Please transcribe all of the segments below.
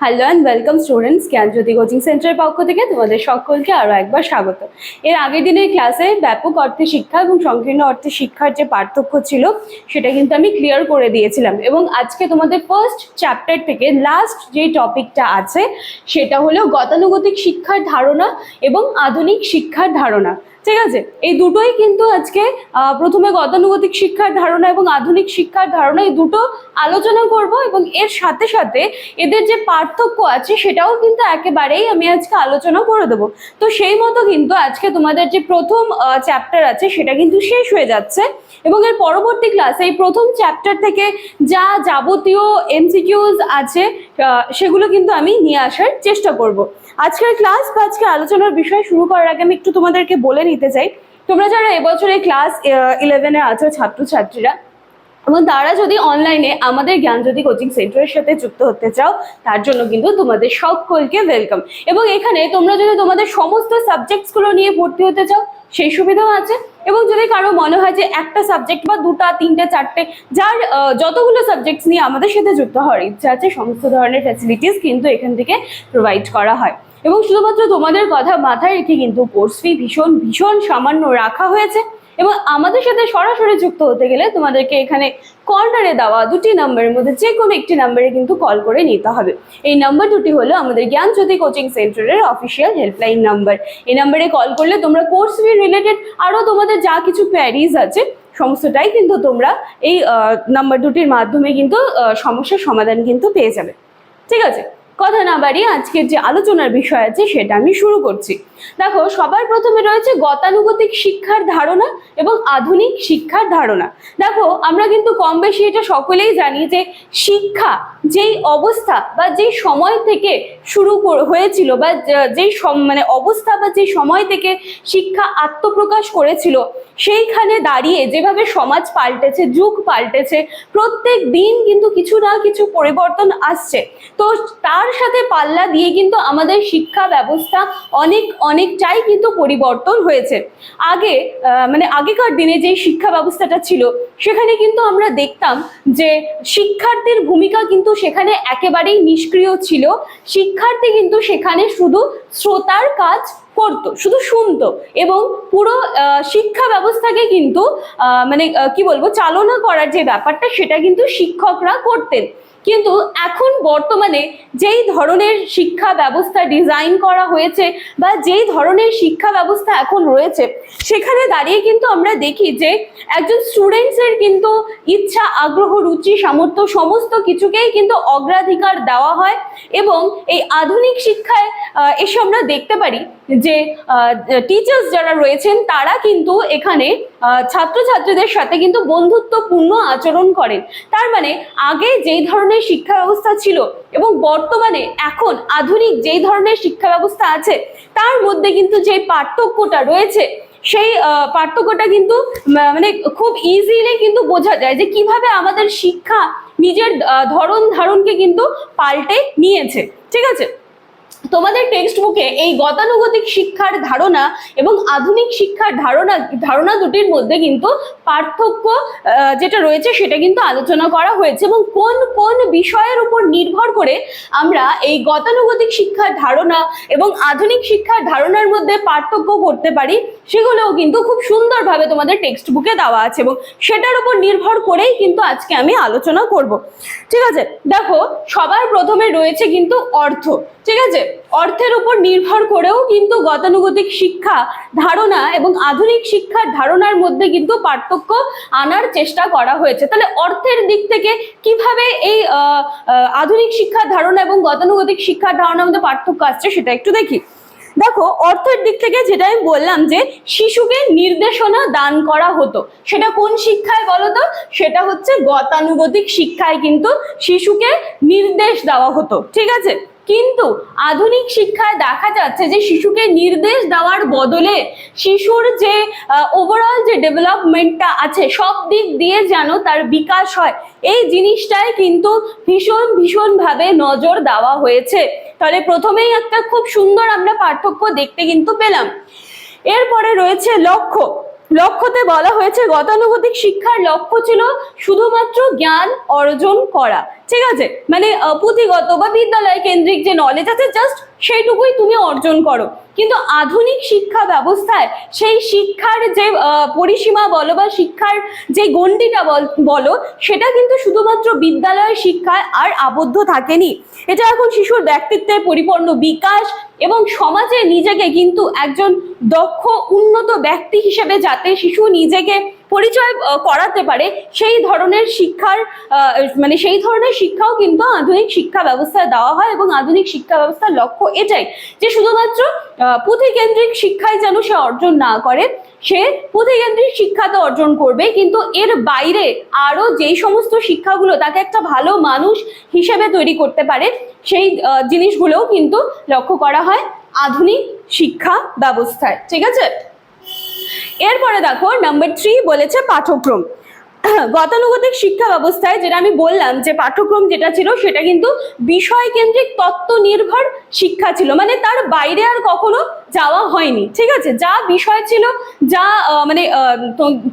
Hello and welcome students Gyanjyoti coaching সেন্টারের পক্ষ থেকে তোমাদের সকলকে আরও একবার স্বাগত। এর আগের দিনের ক্লাসে ব্যাপক অর্থে শিক্ষা এবং সংকীর্ণ অর্থে শিক্ষার যে পার্থক্য ছিল, সেটা কিন্তু আমি ক্লিয়ার করে দিয়েছিলাম। এবং আজকে তোমাদের ফার্স্ট চ্যাপ্টার থেকে লাস্ট যে টপিকটা আছে, সেটা হলো গতানুগতিক শিক্ষার ধারণা এবং আধুনিক শিক্ষার ধারণা। ঠিক আছে? এই দুটোই কিন্তু আজকে প্রথমে গতানুগতিক শিক্ষার ধারণা এবং আধুনিক শিক্ষার ধারণা এই দুটো আলোচনা করব এবং এর সাথে সাথে এদের যে পার্থক্য আছে সেটাও কিন্তু একেবারেই আমি আজকে আলোচনা করে দেবো। তো সেই মতো কিন্তু আজকে তোমাদের যে প্রথম চ্যাপ্টার আছে সেটা কিন্তু শেষ হয়ে যাচ্ছে এবং এর পরবর্তী ক্লাসে এই প্রথম চ্যাপ্টার থেকে যা যাবতীয় এমসিকিউজ আছে সেগুলো কিন্তু আমি নিয়ে আসার চেষ্টা করব। আজকের ক্লাস বা আজকে আলোচনার বিষয় শুরু করার আগে আমি একটু তোমাদেরকে বলে নিতে চাই। তোমরা যারা এবছরে ক্লাস ইলেভেনে আছো ছাত্রছাত্রীরা এবং তারা যদি অনলাইনে আমাদের জ্ঞান জ্ঞানজ্যোতি কোচিং সেন্টারের সাথে যুক্ত হতে চাও, তার জন্য কিন্তু তোমাদের সকলকে ওয়েলকাম এবং এখানে তোমরা যদি তোমাদের সমস্ত সাবজেক্টসগুলো নিয়ে ভর্তি হতে চাও, সেই সুবিধাও আছে। এবং যদি কারও মনে হয় যে একটা সাবজেক্ট বা দুটা, তিনটে, চারটে, যার যতগুলো সাবজেক্টস নিয়ে আমাদের সাথে যুক্ত হওয়ার ইচ্ছা আছে, সমস্ত ধরনের ফ্যাসিলিটিস কিন্তু এখান থেকে প্রোভাইড করা হয়। এবং শুধুমাত্র তোমাদের কথা মাথায় রেখে কিন্তু কোর্স ফি ভীষণ ভীষণ সামান্য রাখা হয়েছে এবং আমাদের সাথে সরাসরি যুক্ত হতে গেলে তোমাদেরকে এখানে কর্নারে দেওয়া দুটি নাম্বারের মধ্যে যে কোনো একটি নাম্বারে কিন্তু কল করে নিতে হবে। এই নাম্বার দুটি হলো আমাদের জ্ঞানজ্যোতি কোচিং সেন্টারের অফিসিয়াল হেল্পলাইন নাম্বার এই নাম্বারে কল করলে তোমরা কোর্স ফি রিলেটেড আরও তোমাদের যা কিছু কোয়ারিজ আছে, সমস্তটাই কিন্তু তোমরা এই নাম্বার দুটির মাধ্যমে কিন্তু সমস্যার সমাধান কিন্তু পেয়ে যাবে। ঠিক আছে? কথা না বাড়িয়ে আজকের যে আলোচনার বিষয় আছে সেটা আমি শুরু করছি। দেখো, সবার প্রথমে রয়েছে গতানুগতিক শিক্ষার ধারণা এবং আধুনিক শিক্ষার ধারণা। দেখো, আমরা কিন্তু কম বেশি এটা সকলেই জানি যে শিক্ষা যেই অবস্থা বা যেই সময় থেকে শুরু হয়েছিল বা যেই মানে অবস্থা বা যেই সময় থেকে শিক্ষা আত্মপ্রকাশ করেছিল, সেইখানে দাঁড়িয়ে যেভাবে সমাজ পাল্টেছে, যুগ পাল্টেছে, প্রত্যেক দিন কিন্তু কিছু না কিছু পরিবর্তন আসছে। তো তার সাথে পাল্লা দিয়ে কিন্তু আমাদের শিক্ষা ব্যবস্থা অনেক, অনেকটাই কিন্তু পরিবর্তন হয়েছে। আগে মানে আগেকার দিনে যে শিক্ষা ব্যবস্থাটা ছিল, সেখানে কিন্তু আমরা দেখতাম যে শিক্ষার্থীর ভূমিকা কিন্তু সেখানে একেবারেই নিষ্ক্রিয় ছিল। শিক্ষার্থী কিন্তু সেখানে শুধু শ্রোতার কাজ করতো, শুধু শুনতো এবং পুরো শিক্ষা ব্যবস্থাকে কিন্তু মানে কি বলব, চালনা করার যে ব্যাপারটা সেটা কিন্তু শিক্ষকরা করতেন। কিন্তু এখন বর্তমানে যেই ধরনের শিক্ষা ব্যবস্থা ডিজাইন করা হয়েছে বা যেই ধরনের শিক্ষা ব্যবস্থা এখন রয়েছে সেখানে দাঁড়িয়ে কিন্তু আমরা দেখি যে একজন স্টুডেন্টসের কিন্তু ইচ্ছা, আগ্রহ, রুচি, সামর্থ্য সমস্ত কিছুকেই কিন্তু অগ্রাধিকার দেওয়া হয় এবং এই আধুনিক শিক্ষায় এসে আমরা দেখতে পারি যে টিচার্স যারা রয়েছেন তারা কিন্তু এখানে ছাত্রছাত্রীদের সাথে কিন্তু বন্ধুত্বপূর্ণ আচরণ করেন। তার মানে আগে যেই ধরনের শিক্ষা ব্যবস্থা ছিল এবং বর্তমানে এখন আধুনিক যেই ধরনের শিক্ষা ব্যবস্থা আছে, তার মধ্যে কিন্তু যে পার্থক্যটা রয়েছে, সেই পার্থক্যটা কিন্তু মানে খুব ইজিলি কিন্তু বোঝা যায় যে কীভাবে আমাদের শিক্ষা নিজের ধরন ধারণকে কিন্তু পাল্টে নিয়েছে। ঠিক আছে? তোমাদের টেক্সট বুকে এই গতানুগতিক শিক্ষার ধারণা এবং আধুনিক শিক্ষার ধারণা ধারণা দুটির মধ্যে কিন্তু পার্থক্য যেটা রয়েছে সেটা কিন্তু আলোচনা করা হয়েছে এবং কোন কোন বিষয়ের উপর নির্ভর করে আমরা এই গতানুগতিক শিক্ষার ধারণা এবং আধুনিক শিক্ষার ধারণার মধ্যে পার্থক্য করতে পারি, সেগুলোও কিন্তু খুব সুন্দরভাবে তোমাদের টেক্সট বুকে দেওয়া আছে এবং সেটার উপর নির্ভর করেই কিন্তু আজকে আমি আলোচনা করব। ঠিক আছে? দেখো, সবার প্রথমে রয়েছে কিন্তু অর্থ। ঠিক আছে? অর্থের উপর নির্ভর করেও কিন্তু গতানুগতিক শিক্ষা ধারণা এবং আধুনিক শিক্ষার ধারণার মধ্যে কিন্তু পার্থক্য আনার চেষ্টা করা হয়েছে। তাহলে অর্থের দিক থেকে কীভাবে এই আধুনিক শিক্ষার ধারণা এবং গতানুগতিক শিক্ষার ধারণার মধ্যে পার্থক্য আসছে সেটা একটু দেখি। দেখো, অর্থের দিক থেকে যেটা আমি বললাম যে শিশুকে নির্দেশনা দান করা হতো। সেটা কোন শিক্ষায় বলতো? সেটা হচ্ছে গতানুগতিক শিক্ষায় কিন্তু শিশুকে নির্দেশ দেওয়া হতো। ঠিক আছে? কিন্তু আধুনিক শিক্ষায় দেখা যাচ্ছে যে শিশুকে নির্দেশ দেওয়ার বদলে শিশুর যে ওভারঅল যে ডেভেলপমেন্টটা আছে, সব দিক দিয়ে যেন তার বিকাশ হয়। এই জিনিসটাই কিন্তু ভীষণ, ভীষণভাবে নজর দেওয়া হয়েছে। তাহলে প্রথমেই একটা খুব সুন্দর আমরা পার্থক্য দেখতে কিন্তু পেলাম। এরপরে রয়েছে লক্ষ্য। লক্ষ্যতে বলা হয়েছে গতানুগতিক শিক্ষার লক্ষ্য ছিল শুধুমাত্র জ্ঞান অর্জন করা। ঠিক আছে? মানে পুঁথিগত বা বিদ্যালয় কেন্দ্রিক যে নলেজ আছে জাস্ট সেইটুকুই তুমি অর্জন করো। কিন্তু আধুনিক শিক্ষা ব্যবস্থায় সেই শিক্ষার যে পরিসীমা বলো বা শিক্ষার যে গণ্ডিটা বল- সেটা কিন্তু শুধুমাত্র বিদ্যালয়ের শিক্ষায় আর আবদ্ধ থাকেনি। এটা এখন শিশুর ব্যক্তিত্বের পরিপূর্ণ বিকাশ এবং সমাজে নিজেকে কিন্তু একজন দক্ষ, উন্নত ব্যক্তি হিসেবে যাতে শিশু নিজেকে পরিচয় করাতে পারে, সেই ধরনের শিক্ষার মানে সেই ধরনের শিক্ষাও কিন্তু আধুনিক শিক্ষা ব্যবস্থায় দেওয়া হয় এবং আধুনিক শিক্ষা ব্যবস্থার লক্ষ্য এটাই যে শুধুমাত্র পুঁথিকেন্দ্রিক শিক্ষায় যেন সে অর্জন না করে, সে পুঁথিকেন্দ্রিক শিক্ষা তো অর্জন করবে, কিন্তু এর বাইরে আরও যেই সমস্ত শিক্ষাগুলো তাকে একটা ভালো মানুষ হিসেবে তৈরি করতে পারে, সেই জিনিসগুলোও কিন্তু লক্ষ্য করা হয় আধুনিক শিক্ষা ব্যবস্থায়। ঠিক আছে? এরপরে দেখো নাম্বার থ্রি বলেছে পাঠ্যক্রম। গতানুগতিক শিক্ষা ব্যবস্থায় যেটা আমি বললাম যে পাঠ্যক্রম যেটা ছিল, সেটা কিন্তু বিষয় কেন্দ্রিক তত্ত্ব নির্ভর শিক্ষা ছিল। মানে তার বাইরে আর কখনো যাওয়া হয়নি, ঠিক আছে? যা বিষয় ছিল, যা মানে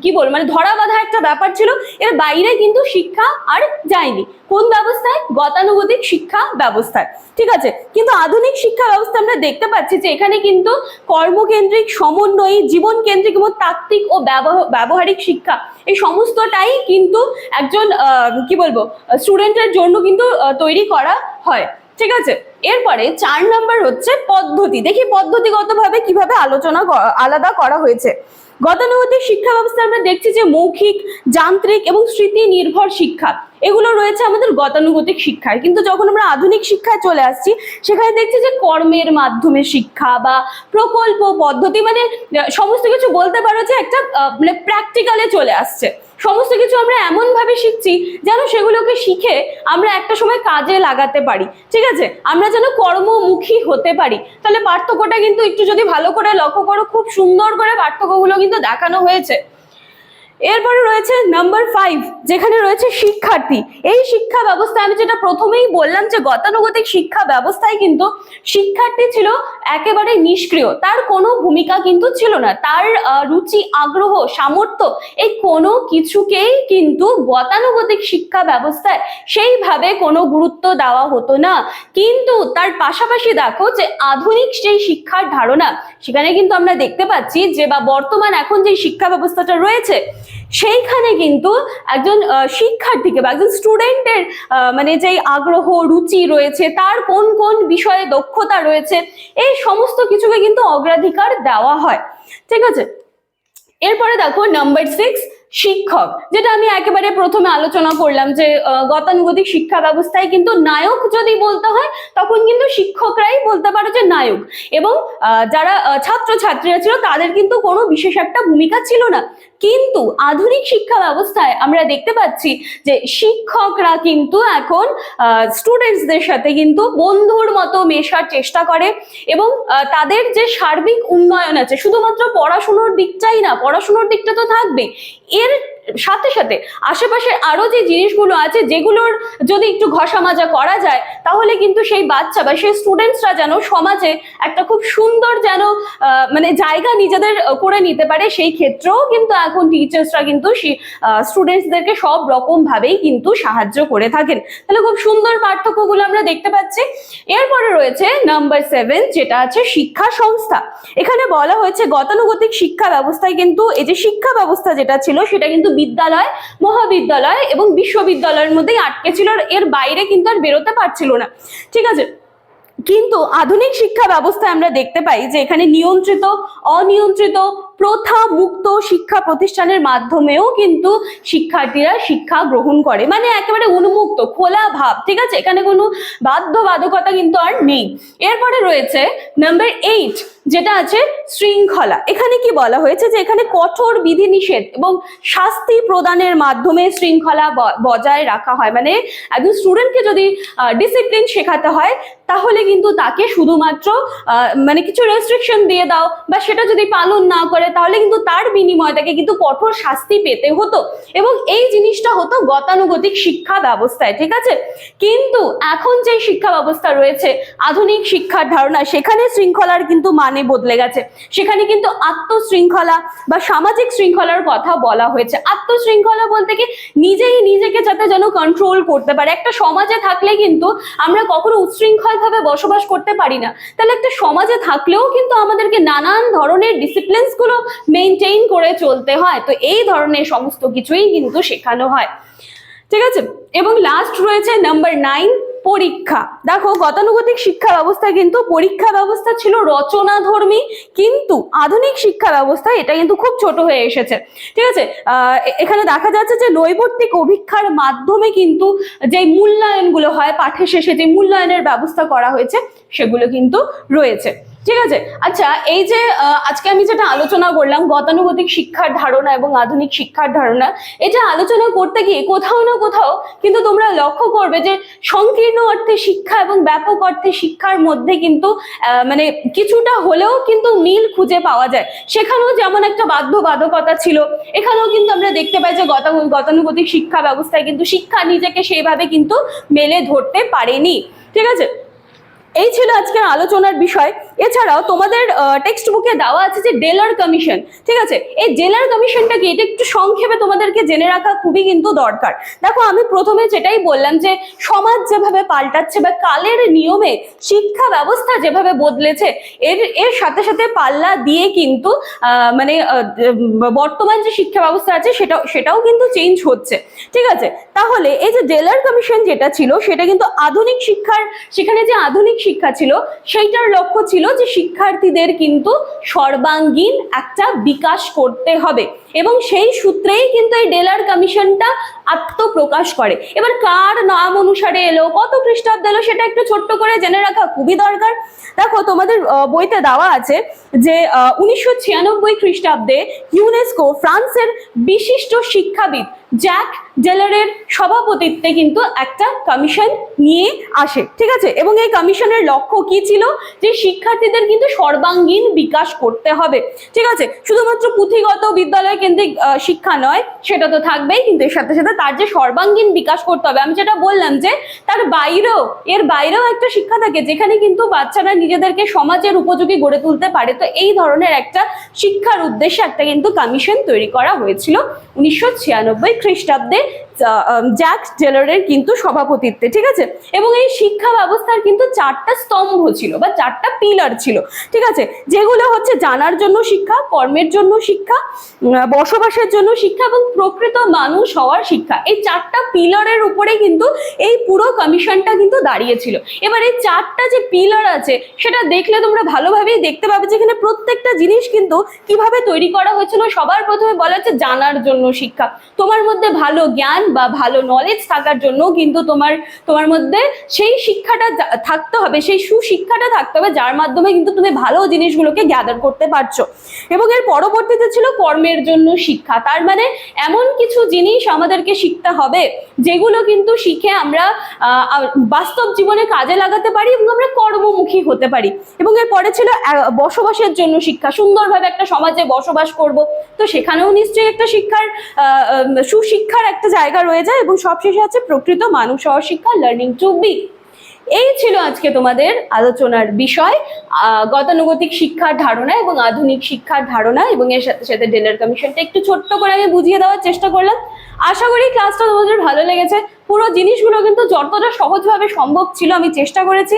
কি বল মানে ধরা বাঁধা একটা ব্যাপার ছিল, এর বাইরে কিন্তু শিক্ষা আর যায়নি। কোন ব্যবস্থায়? গতানুগতিক শিক্ষা ব্যবস্থায়, ঠিক আছে? কিন্তু আধুনিক শিক্ষা ব্যবস্থা আমরা দেখতে পাচ্ছি যে এখানে কিন্তু কর্মকেন্দ্রিক, সমন্বয়ী জীবন কেন্দ্রিক এবং তাত্ত্বিক ও ব্যবহারিক শিক্ষা, এই সমস্তটাই কিন্তু একজন কি বলব স্টুডেন্টের জন্য কিন্তু তৈরি করা হয়, ঠিক আছে? এরপরে চার নাম্বার হচ্ছে পদ্ধতি। দেখি পদ্ধতিগতভাবে কীভাবে আলোচনা আলাদা করা হয়েছে। গতানুগতিক শিক্ষা ব্যবস্থা আমরা দেখছি যে মৌখিক, যান্ত্রিক এবং স্মৃতি নির্ভর শিক্ষা, এগুলো রয়েছে আমাদের গতানুগতিক শিক্ষায়। কিন্তু যখন আমরা আধুনিক শিক্ষায় চলে আসছি, সেখানে দেখছি যে কর্মের মাধ্যমে শিক্ষা বা প্রকল্প, পদ্ধতি মানে সমস্ত কিছু বলতে পারো যে একটা মানে প্র্যাকটিক্যালে চলে আসছে। সমস্ত কিছু আমরা এমন ভাবে শিখছি যেন সেগুলোকে শিখে আমরা একটা সময় কাজে লাগাতে পারি। ঠিক আছে? আমরা যেন কর্মমুখী হতে পারি। তাহলে পার্থক্যটা কিন্তু একটু যদি ভালো করে লক্ষ্য করো, খুব সুন্দর করে পার্থক্যগুলো কিন্তু দেখানো হয়েছে। এরপরে রয়েছে নাম্বার ফাইভ যেখানে রয়েছে শিক্ষার্থী। এই শিক্ষা ব্যবস্থায় আমি যেটা প্রথমেই বললাম যে গতানুগতিক শিক্ষা ব্যবস্থায় কিন্তু শিক্ষার্থী ছিল একেবারে নিষ্ক্রিয়। তার কোনো ভূমিকা কিন্তু ছিল না। তার রুচি, আগ্রহ, সামর্থ্য, এই কোনো কিছুকেই কিন্তু গতানুগতিক শিক্ষা ব্যবস্থায় সেইভাবে কোনো গুরুত্ব দেওয়া হতো না। কিন্তু তার পাশাপাশি দেখো যে আধুনিক সেই শিক্ষার ধারণা, সেখানে কিন্তু আমরা দেখতে পাচ্ছি যে বা বর্তমান এখন যে শিক্ষা ব্যবস্থাটা রয়েছে সেইখানে কিন্তু একজন শিক্ষার্থীকে বা একজন স্টুডেন্টের মানে যেই আগ্রহ, রুচি রয়েছে, তার কোন কোন বিষয়ে দক্ষতা রয়েছে, এই সমস্ত কিছুকে কিন্তু অগ্রাধিকার দেওয়া হয়। ঠিক আছে? এরপরে দেখো নাম্বার সিক্স শিক্ষক, যেটা আমি একেবারে প্রথমে আলোচনা করলাম যে গতানুগতিক শিক্ষা ব্যবস্থায় কিন্তু নায়ক যদি বলতে হয়, তখন কিন্তু শিক্ষকরাই বলতে পারো যে নায়ক। এবং যারা ছাত্র ছাত্রীরা ছিল, তাদের কিন্তু কোনো বিশেষ একটা ভূমিকা ছিল না। কিন্তু আধুনিক শিক্ষা ব্যবস্থায় আমরা দেখতে পাচ্ছি যে শিক্ষকরা কিন্তু এখন স্টুডেন্টসদের সাথে কিন্তু বন্ধুর মতো মেশার চেষ্টা করে এবং তাদের যে সার্বিক উন্নয়ন আছে, শুধুমাত্র পড়াশুনোর দিকটাই না, পড়াশুনোর দিকটা তো থাকবে এর সাথে সাথে আশেপাশে আরও যে জিনিসগুলো আছে, যেগুলোর যদি একটু ঘষা মাজা করা যায়, তাহলে কিন্তু সেই বাচ্চা বা সেই স্টুডেন্টসরা যেন সমাজে একটা খুব সুন্দর যেন মানে জায়গা নিজেদের করে নিতে পারে। সেই ক্ষেত্রেও কিন্তু এখন টিচার্সরা কিন্তু স্টুডেন্টসদেরকে সব রকম ভাবেই কিন্তু সাহায্য করে থাকেন। তাহলে খুব সুন্দর পার্থক্যগুলো আমরা দেখতে পাচ্ছি। এরপরে রয়েছে নাম্বার সেভেন যেটা আছে শিক্ষা সংস্থা। এখানে বলা হয়েছে গতানুগতিক শিক্ষা ব্যবস্থায় কিন্তু এই যে শিক্ষা ব্যবস্থা যেটা ছিল, সেটা কিন্তু বিদ্যালয়, মহাবিদ্যালয় এবং বিশ্ববিদ্যালয়ের মধ্যেই আটকে ছিল এর বাইরে কিন্তু আর বেরোতে পারছিল না। ঠিক আছে? কিন্তু আধুনিক শিক্ষা ব্যবস্থায় আমরা দেখতে পাই যে এখানে নিয়ন্ত্রিত, অনিয়ন্ত্রিত প্রথা মুক্ত শিক্ষা প্রতিষ্ঠানের মাধ্যমেও কিন্তু শিক্ষার্থীরা শিক্ষা গ্রহণ করে। মানে একেবারে উন্মুক্ত, খোলা ভাব, ঠিক আছে? এখানে কোনো বাধ্যবাধকতা কিন্তু আর নেই। এরপরে রয়েছে নাম্বার এইট যেটা আছে শৃঙ্খলা। এখানে কি বলা হয়েছে? যে এখানে কঠোর বিধিনিষেধ এবং শাস্তি প্রদানের মাধ্যমে শৃঙ্খলা বজায় রাখা হয়। মানে একজন স্টুডেন্টকে যদি ডিসিপ্লিন শেখাতে হয়, তাহলে কিন্তু তাকে শুধুমাত্র মানে কিছু রেস্ট্রিকশন দিয়ে দাও বা সেটা যদি পালন না করে করে, তাহলে কিন্তু তার বিনিময়ে তাকে কিন্তু কঠোর শাস্তি পেতে হতো। এবং এই জিনিসটা হতো গতানুগতিক শিক্ষা ব্যবস্থায়, ঠিক আছে? কিন্তু এখন যে শিক্ষা ব্যবস্থা রয়েছে, আধুনিক শিক্ষার ধারণা, সেখানে শৃঙ্খলার কিন্তু মানে বদলে গেছে। সেখানে কিন্তু আত্মশৃঙ্খলা বা সামাজিক শৃঙ্খলার কথা বলা হয়েছে। আত্মশৃঙ্খলা বলতে কি? নিজেই নিজেকে যাতে যেন কন্ট্রোল করতে পারে। একটা সমাজে থাকলে কিন্তু আমরা কখনো উচ্ছৃঙ্খল ভাবে বসবাস করতে পারি না। তাহলে একটা সমাজে থাকলেও কিন্তু আমাদেরকে নানান ধরনের ডিসিপ্লিনসগুলো মেনটেইন করে চলতে হয়। তো এই ধরনের সমস্ত কিছুই কিন্তু শেখানো হয়। ঠিক আছে? এবং লাস্ট রয়েছে নাম্বার নাইন পরীক্ষা। দেখো, গতানুগতিক শিক্ষা ব্যবস্থা কিন্তু পরীক্ষা ব্যবস্থা ছিল রচনা ধর্মী কিন্তু আধুনিক শিক্ষা ব্যবস্থা এটা কিন্তু খুব ছোট হয়ে এসেছে। ঠিক আছে? এখানে দেখা যাচ্ছে যে নৈবর্তিক অভিক্ষার মাধ্যমে কিন্তু যে মূল্যায়নগুলো হয়, পাঠের শেষে যে মূল্যায়নের ব্যবস্থা করা হয়েছে, সেগুলো কিন্তু রয়েছে। ঠিক আছে? আচ্ছা এই যে আজকে আমি যেটা আলোচনা করলাম, গতানুগতিক শিক্ষার ধারণা এবং আধুনিক শিক্ষার ধারণা, এটা আলোচনা করতে গিয়ে কোথাও না কোথাও কিন্তু তোমরা লক্ষ্য করবে যে সংকীর্ণ অর্থে শিক্ষা এবং ব্যাপক অর্থে শিক্ষার মধ্যে কিন্তু মানে কিছুটা হলেও কিন্তু মিল খুঁজে পাওয়া যায়। সেখানেও যেমন একটা বাধ্যবাধকতা ছিল, এখানেও কিন্তু আমরা দেখতে পাই যে গতা, গতানুগতিক শিক্ষা ব্যবস্থায় কিন্তু শিক্ষা নিজেকে সেইভাবে কিন্তু মেলে ধরতে পারেনি। ঠিক আছে? এই ছিল আজকের আলোচনার বিষয়। এছাড়াও তোমাদের টেক্সট বুকে দেওয়া আছে যে ডেলার কমিশন ঠিক আছে? এই ডেলার কমিশনটা কি? এটা একটু সংক্ষেপে তোমাদেরকে জেনে রাখা খুবই কিন্তু দরকার। দেখো, আমি প্রথমে যেটাই বললাম যে, সমাজ যেভাবে পাল্টাচ্ছে বা কালের নিয়মে শিক্ষা ব্যবস্থা যেভাবে বদলেছে, এর এর সাথে সাথে পাল্লা দিয়ে কিন্তু মানে বর্তমান যে শিক্ষা ব্যবস্থা আছে, সেটাও সেটাও কিন্তু চেঞ্জ হচ্ছে। ঠিক আছে? তাহলে এই যে ডেলার কমিশন যেটা ছিল, সেটা কিন্তু আধুনিক শিক্ষার, সেখানে যে আধুনিক শিক্ষা ছিল সেইটার লক্ষ্য ছিল যে শিক্ষার্থীদের কিন্তু সর্বাঙ্গীন একটা বিকাশ করতে হবে। এবং সেই সূত্রেই কিন্তু এই ডেলার কমিশনটা আত্মপ্রকাশ করে। এবার কার নাম অনুসারে এলো, কত খ্রিস্টাব্দে এলো, সেটা একটু ছোট্ট করে জেনে রাখা খুবই দরকার। দেখো, তোমাদের বইতে দেওয়া আছে যে উনিশশো ছিয়ানব্বই খ্রিস্টাব্দে ইউনেস্কো ফ্রান্সের বিশিষ্ট শিক্ষাবিদ জ্যাক ডেলারের সভাপতিত্বে কিন্তু একটা কমিশন নিয়ে আসে, ঠিক আছে? এবং এই কমিশনের লক্ষ্য কি ছিল? যে শিক্ষার্থীদের কিন্তু সর্বাঙ্গীন বিকাশ করতে হবে, ঠিক আছে? শুধুমাত্র পুঁথিগত বিদ্যালয় কেন্দ্রিক শিক্ষা নয়, সেটা তো থাকবেই, কিন্তু এর সাথে সাথে তার যে সর্বাঙ্গীন বিকাশ করতে হবে। আমি যেটা বললাম যে, তার বাইরেও, এর বাইরেও একটা শিক্ষা থাকে, যেখানে কিন্তু বাচ্চারা নিজেদেরকে সমাজের উপযোগী গড়ে তুলতে পারে। তো এই ধরনের একটা শিক্ষার উদ্দেশ্যে একটা কিন্তু কমিশন তৈরি করা হয়েছিল উনিশশো ছিয়ানব্বই খ্রিস্টাব্দে। জ্যাক টেলরের কিন্তু সভাপতিত্বে, ঠিক আছে? এবং এই শিক্ষা ব্যবস্থার কিন্তু চারটা স্তম্ভ ছিল বা চারটা পিলার ছিল, ঠিক আছে? যেগুলো হচ্ছে জানার জন্য শিক্ষা, কর্মের জন্য শিক্ষা বসবাসের জন্য শিক্ষা এবং প্রকৃত মানুষ হওয়ার শিক্ষা। এই চারটা পিলারের উপরে কিন্তু এই পুরো কমিশনটা কিন্তু দাঁড়িয়েছিল। এবার এই চারটা যে পিলার আছে, সেটা দেখলে তোমরা ভালোভাবেই দেখতে পাবে যেখানে প্রত্যেকটা জিনিস কিন্তু কীভাবে তৈরি করা হয়েছিল। সবার প্রথমে বলা হচ্ছে জানার জন্য শিক্ষা। তোমার মধ্যে ভালো জ্ঞান বা ভালো নলেজ থাকার জন্য কিন্তু তোমার তোমার মধ্যে সেই শিক্ষাটা থাকতে হবে, সেই সুশিক্ষাটা থাকতে হবে, যার মাধ্যমে কিন্তু তুমি ভালো জিনিসগুলোকে গ্যাদার করতে পারছ। এবং এর পরবর্তীতে ছিল কর্মের জন্য শিক্ষা। তার মানে এমন কিছু জিনিস আমাদেরকে শিখতে হবে, যেগুলো কিন্তু শিখে আমরা বাস্তব জীবনে কাজে লাগাতে পারি এবং আমরা কর্মমুখী হতে পারি। এবং এর পরে ছিল বসবাসের জন্য শিক্ষা। সুন্দরভাবে একটা সমাজে বসবাস করব। তো সেখানেও নিশ্চয়ই একটা শিক্ষার সুশিক্ষার একটা জায়গা রয়ে যায় এবং সবশেষে আছে প্রকৃত মানুষ শিক্ষা লার্নিং টু বি এই ছিল আজকে তোমাদের আলোচনার বিষয়। গতানুগতিক শিক্ষার ধারণা এবং আধুনিক শিক্ষার ধারণা এবং এর সাথে সাথে ডেলার কমিশনটা একটু ছোট্ট করে আমি বুঝিয়ে দেওয়ার চেষ্টা করলাম। আশা করি ক্লাসটা তোমাদের ভালো লেগেছে। পুরো জিনিসগুলো কিন্তু যতটা সহজভাবে সম্ভব ছিল আমি চেষ্টা করেছি।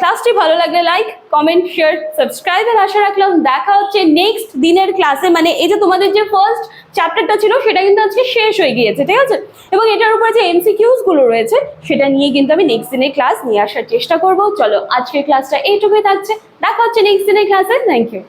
ক্লাসটি ভালো লাগলে লাইক কমেন্ট শেয়ার সাবস্ক্রাইব আর আশা রাখলাম দেখা হচ্ছে নেক্সট দিনের ক্লাসে মানে এই যে তোমাদের যে ফার্স্ট চ্যাপ্টারটা ছিল, সেটা কিন্তু আজকে শেষ হয়ে গিয়েছে, ঠিক আছে? এবং এটার উপরে যে এমসিকিউজগুলো রয়েছে, সেটা নিয়ে কিন্তু আমি নেক্সট দিনের ক্লাস নিয়ে আসার চেষ্টা করব। চলো, আজকের ক্লাসটা এইটুকুই থাকছে। দেখা হচ্ছে নেক্সট দিনের ক্লাসে থ্যাংক ইউ